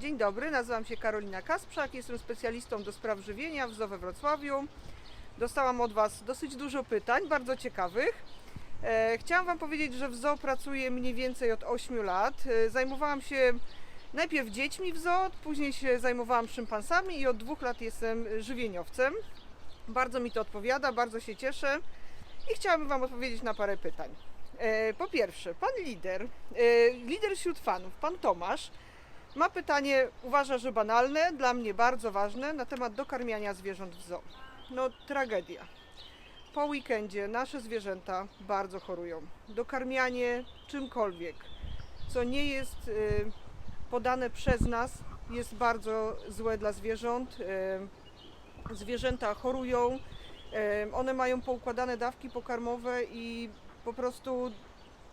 Dzień dobry, nazywam się Karolina Kasprzak, jestem specjalistą do spraw żywienia w ZOO we Wrocławiu. Dostałam od Was dosyć dużo pytań, bardzo ciekawych. E, chciałam Wam powiedzieć, że w ZOO pracuję mniej więcej od 8 lat. E, zajmowałam się najpierw dziećmi w ZOO, później się zajmowałam szympansami i od dwóch lat jestem żywieniowcem. Bardzo mi to odpowiada, bardzo się cieszę i chciałabym Wam odpowiedzieć na parę pytań. E, Po pierwsze, pan lider, lider wśród fanów, pan Tomasz, ma pytanie, uważa, że banalne, dla mnie bardzo ważne, na temat dokarmiania zwierząt w zoo. No, tragedia. Po weekendzie nasze zwierzęta bardzo chorują. Dokarmianie czymkolwiek, co nie jest y, podane przez nas, jest bardzo złe dla zwierząt. Y, zwierzęta chorują, y, one mają poukładane dawki pokarmowe i po prostu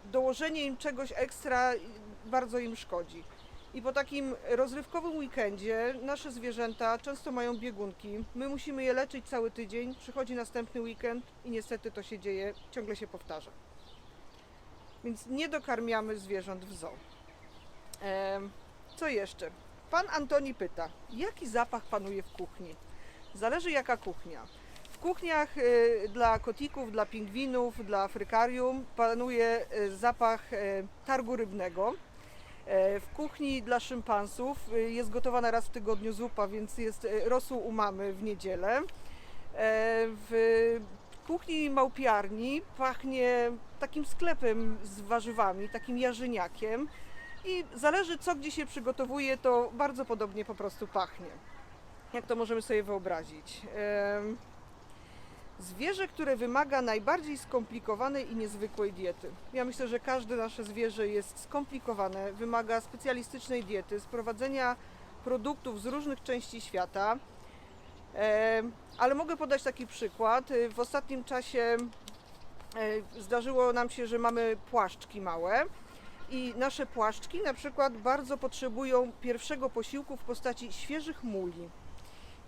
dołożenie im czegoś ekstra bardzo im szkodzi. I po takim rozrywkowym weekendzie nasze zwierzęta często mają biegunki. My musimy je leczyć cały tydzień, przychodzi następny weekend i niestety to się dzieje, ciągle się powtarza. Więc nie dokarmiamy zwierząt w zoo. Em, Co jeszcze? Pan Antoni pyta, jaki zapach panuje w kuchni? Zależy jaka kuchnia. W kuchniach y, dla kotików, dla pingwinów, dla afrykarium panuje y, zapach y, targu rybnego. E, W kuchni dla szympansów y, jest gotowana raz w tygodniu zupa, więc jest y, rosół u mamy w niedzielę. E, W kuchni małpiarni pachnie takim sklepem z warzywami, takim jarzyniakiem. I zależy co gdzie się przygotowuje, to bardzo podobnie po prostu pachnie. Jak to możemy sobie wyobrazić? Zwierzę, które wymaga najbardziej skomplikowanej i niezwykłej diety. Ja myślę, że każde nasze zwierzę jest skomplikowane, wymaga specjalistycznej diety, sprowadzenia produktów z różnych części świata. E, Ale mogę podać taki przykład. E, W ostatnim czasie e, zdarzyło nam się, że mamy płaszczki małe i nasze płaszczki na przykład bardzo potrzebują pierwszego posiłku w postaci świeżych muli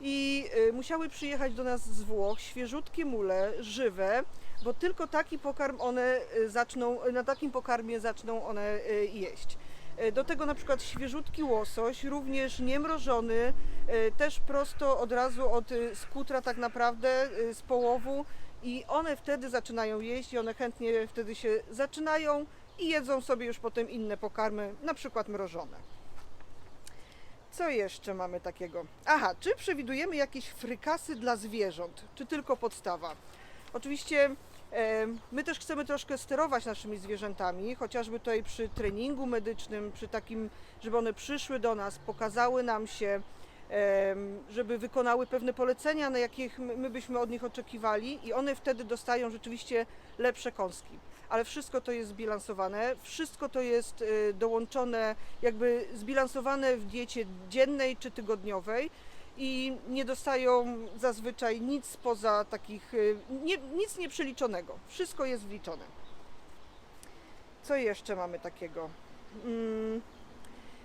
i y, musiały przyjechać do nas z Włoch świeżutkie mule, żywe, bo tylko taki pokarm one y, zaczną, na takim pokarmie zaczną one y, jeść. Y, Do tego na przykład świeżutki łosoś, również niemrożony, y, też prosto od razu od y, skutra tak naprawdę, y, z połowu i one wtedy zaczynają jeść i one chętnie wtedy się zaczynają i jedzą sobie już potem inne pokarmy, na przykład mrożone. Co jeszcze mamy takiego? Aha, czy przewidujemy jakieś frykasy dla zwierząt, czy tylko podstawa? Oczywiście e, my też chcemy troszkę sterować naszymi zwierzętami, chociażby tutaj przy treningu medycznym, przy takim, żeby one przyszły do nas, pokazały nam się, żeby wykonały pewne polecenia, na jakich my my byśmy od nich oczekiwali i one wtedy dostają rzeczywiście lepsze kąski. Ale wszystko to jest zbilansowane, wszystko to jest e, dołączone, jakby zbilansowane w diecie dziennej czy tygodniowej i nie dostają zazwyczaj nic poza takich, y, nie, nic nieprzeliczonego. Wszystko jest wliczone. Co jeszcze mamy takiego? Mm,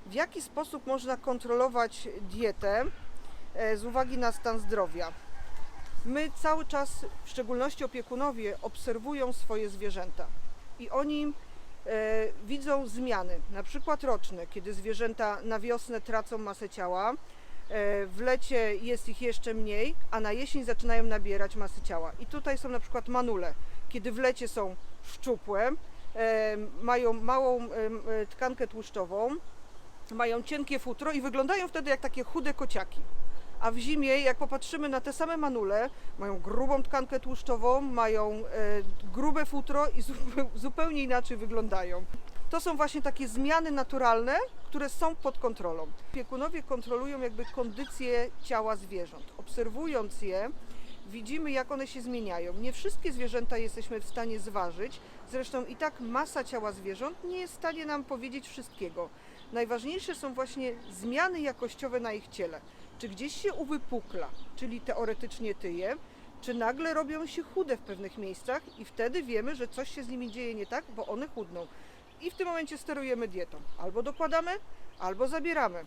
W jaki sposób można kontrolować dietę e, z uwagi na stan zdrowia? My cały czas, w szczególności opiekunowie, obserwują swoje zwierzęta i oni e, widzą zmiany, na przykład roczne, kiedy zwierzęta na wiosnę tracą masę ciała, e, w lecie jest ich jeszcze mniej, a na jesień zaczynają nabierać masy ciała. I tutaj są na przykład manule, kiedy w lecie są szczupłe, mają małą tkankę tłuszczową, mają cienkie futro i wyglądają wtedy jak takie chude kociaki. A w zimie, jak popatrzymy na te same manule, mają grubą tkankę tłuszczową, mają e, grube futro i zupe- zupełnie inaczej wyglądają. To są właśnie takie zmiany naturalne, które są pod kontrolą. Opiekunowie kontrolują jakby kondycję ciała zwierząt. Obserwując je, widzimy jak one się zmieniają. Nie wszystkie zwierzęta jesteśmy w stanie zważyć, zresztą i tak masa ciała zwierząt nie jest w stanie nam powiedzieć wszystkiego. Najważniejsze są właśnie zmiany jakościowe na ich ciele. Czy gdzieś się uwypukla, czyli teoretycznie tyje, czy nagle robią się chude w pewnych miejscach i wtedy wiemy, że coś się z nimi dzieje nie tak, bo one chudną. I w tym momencie sterujemy dietą. Albo dokładamy, albo zabieramy.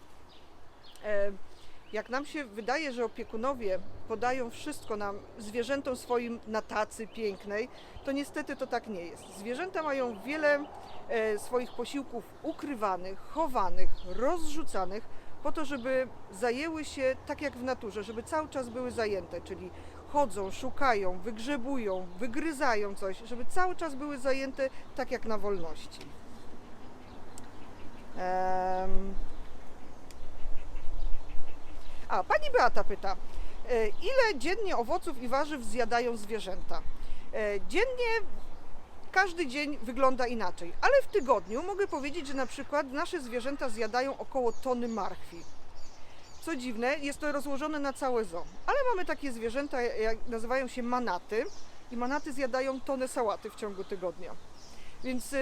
Jak nam się wydaje, że opiekunowie podają wszystko nam, zwierzętom swoim na tacy pięknej, to niestety to tak nie jest. Zwierzęta mają wiele e, swoich posiłków ukrywanych, chowanych, rozrzucanych, po to, żeby zajęły się tak jak w naturze, żeby cały czas były zajęte, czyli chodzą, szukają, wygrzebują, wygryzają coś, żeby cały czas były zajęte tak jak na wolności. A, pani Beata pyta, e, ile dziennie owoców i warzyw zjadają zwierzęta? E, Dziennie każdy dzień wygląda inaczej, ale w tygodniu mogę powiedzieć, że na przykład nasze zwierzęta zjadają około tony marchwi. Co dziwne, jest to rozłożone na całe zoo, ale mamy takie zwierzęta, jak nazywają się manaty i manaty zjadają tonę sałaty w ciągu tygodnia. Więc y,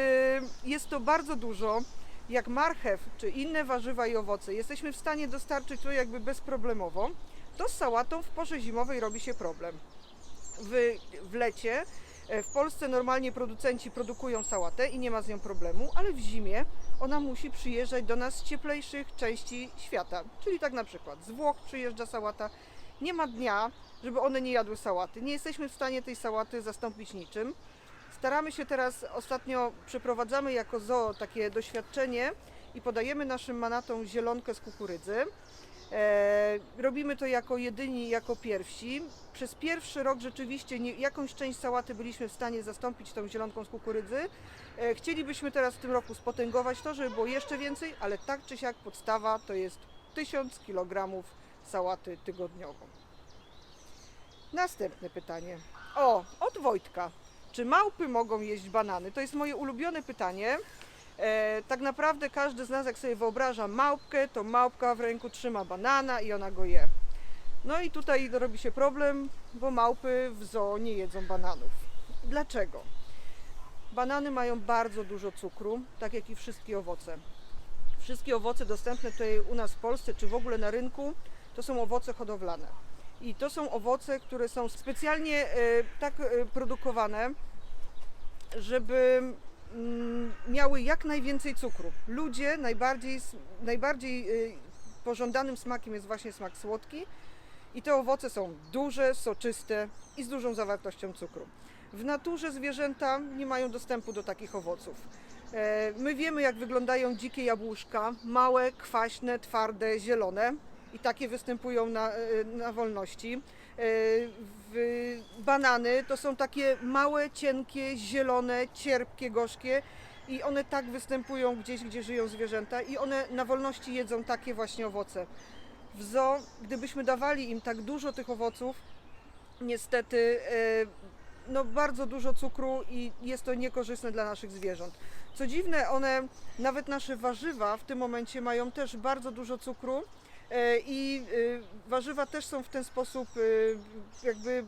jest to bardzo dużo. Jak marchew czy inne warzywa i owoce jesteśmy w stanie dostarczyć to jakby bezproblemowo, to z sałatą w porze zimowej robi się problem. W, w lecie e, w Polsce normalnie producenci produkują sałatę i nie ma z nią problemu, ale w zimie ona musi przyjeżdżać do nas z cieplejszych części świata. Czyli tak na przykład z Włoch przyjeżdża sałata. Nie ma dnia, żeby one nie jadły sałaty. Nie jesteśmy w stanie tej sałaty zastąpić niczym. Staramy się teraz, ostatnio przeprowadzamy jako zoo takie doświadczenie i podajemy naszym manatom zielonkę z kukurydzy. E, robimy to jako jedyni, jako pierwsi. Przez pierwszy rok rzeczywiście nie, jakąś część sałaty byliśmy w stanie zastąpić tą zielonką z kukurydzy. E, chcielibyśmy teraz w tym roku spotęgować to, żeby było jeszcze więcej, ale tak czy siak podstawa to jest 1000 kg sałaty tygodniowo. Następne pytanie. O, od Wojtka. Czy małpy mogą jeść banany? To jest moje ulubione pytanie. E, tak naprawdę każdy z nas, jak sobie wyobraża małpkę, to małpka w ręku trzyma banana i ona go je. No i tutaj robi się problem, bo małpy w zoo nie jedzą bananów. Dlaczego? Banany mają bardzo dużo cukru, tak jak i wszystkie owoce. Wszystkie owoce dostępne tutaj u nas w Polsce, czy w ogóle na rynku, to są owoce hodowlane. I to są owoce, które są specjalnie e, tak e, produkowane, żeby mm, miały jak najwięcej cukru. Ludzie najbardziej, najbardziej y, pożądanym smakiem jest właśnie smak słodki i te owoce są duże, soczyste i z dużą zawartością cukru. W naturze zwierzęta nie mają dostępu do takich owoców. E, My wiemy, jak wyglądają dzikie jabłuszka, małe, kwaśne, twarde, zielone i takie występują na, e, na wolności. E, Banany to są takie małe, cienkie, zielone, cierpkie, gorzkie i one tak występują gdzieś, gdzie żyją zwierzęta i one na wolności jedzą takie właśnie owoce. W zoo, gdybyśmy dawali im tak dużo tych owoców, niestety e, no bardzo dużo cukru i jest to niekorzystne dla naszych zwierząt. Co dziwne, one, nawet nasze warzywa w tym momencie mają też bardzo dużo cukru i e, warzywa też są w ten sposób e, jakby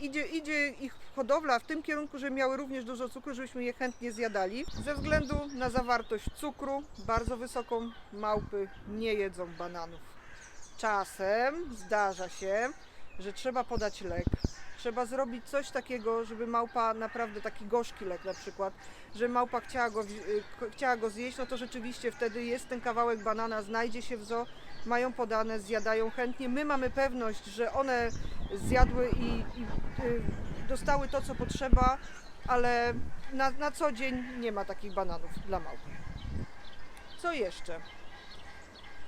idzie, idzie ich hodowla w tym kierunku, że miały również dużo cukru, żebyśmy je chętnie zjadali. Ze względu na zawartość cukru, bardzo wysoką, małpy nie jedzą bananów. Czasem zdarza się, że trzeba podać lek. Trzeba zrobić coś takiego, żeby małpa, naprawdę taki gorzki lek na przykład, że małpa chciała go, chciała go zjeść, no to rzeczywiście wtedy jest ten kawałek banana, znajdzie się w zoo, mają podane, zjadają chętnie. My mamy pewność, że one zjadły i, i y, dostały to, co potrzeba, ale na, na co dzień nie ma takich bananów dla małp. Co jeszcze?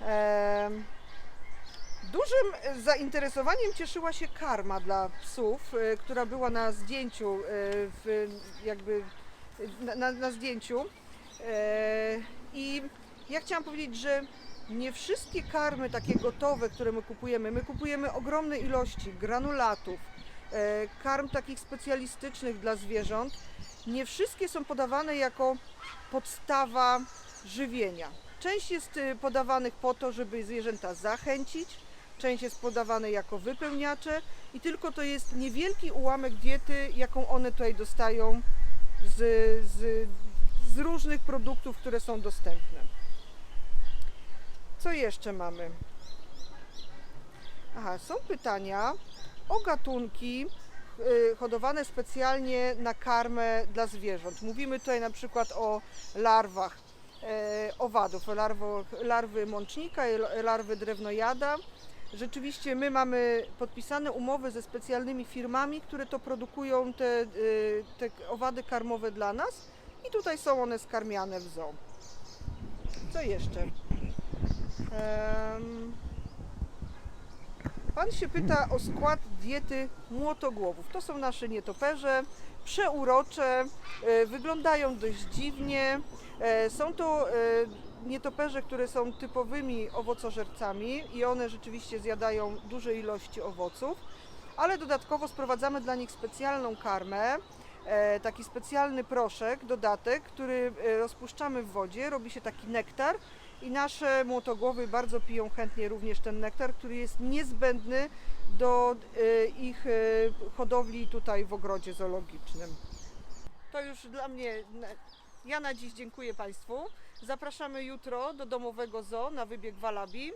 Em, Dużym e, zainteresowaniem cieszyła się karma dla psów, e, która była na zdjęciu, e, w, jakby na, na, na zdjęciu. I ja chciałam powiedzieć, że nie wszystkie karmy takie gotowe, które my kupujemy, my kupujemy ogromne ilości granulatów, karm takich specjalistycznych dla zwierząt, nie wszystkie są podawane jako podstawa żywienia. Część jest podawanych po to, żeby zwierzęta zachęcić, część jest podawane jako wypełniacze i tylko to jest niewielki ułamek diety, jaką one tutaj dostają z, z, z różnych produktów, które są dostępne. Co jeszcze mamy? Aha, są pytania o gatunki y, hodowane specjalnie na karmę dla zwierząt. Mówimy tutaj na przykład o larwach e, owadów, larwy mącznika i larwy drewnojada. Rzeczywiście my mamy podpisane umowy ze specjalnymi firmami, które to produkują te, y, te owady karmowe dla nas i tutaj są one skarmiane w zoo. Co jeszcze? Pan się pyta o skład diety młotogłowów. To są nasze nietoperze, przeurocze, e, wyglądają dość dziwnie. E, Są to e, nietoperze, które są typowymi owocożercami i one rzeczywiście zjadają duże ilości owoców, ale dodatkowo sprowadzamy dla nich specjalną karmę, e, taki specjalny proszek, dodatek, który e, rozpuszczamy w wodzie, robi się taki nektar i nasze młotogłowy bardzo piją chętnie również ten nektar, który jest niezbędny do e, ich hodowli tutaj w ogrodzie zoologicznym. To już dla mnie. Ja na dziś dziękuję Państwu. Zapraszamy jutro do domowego zoo na wybieg Walabi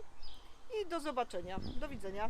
i do zobaczenia. Do widzenia.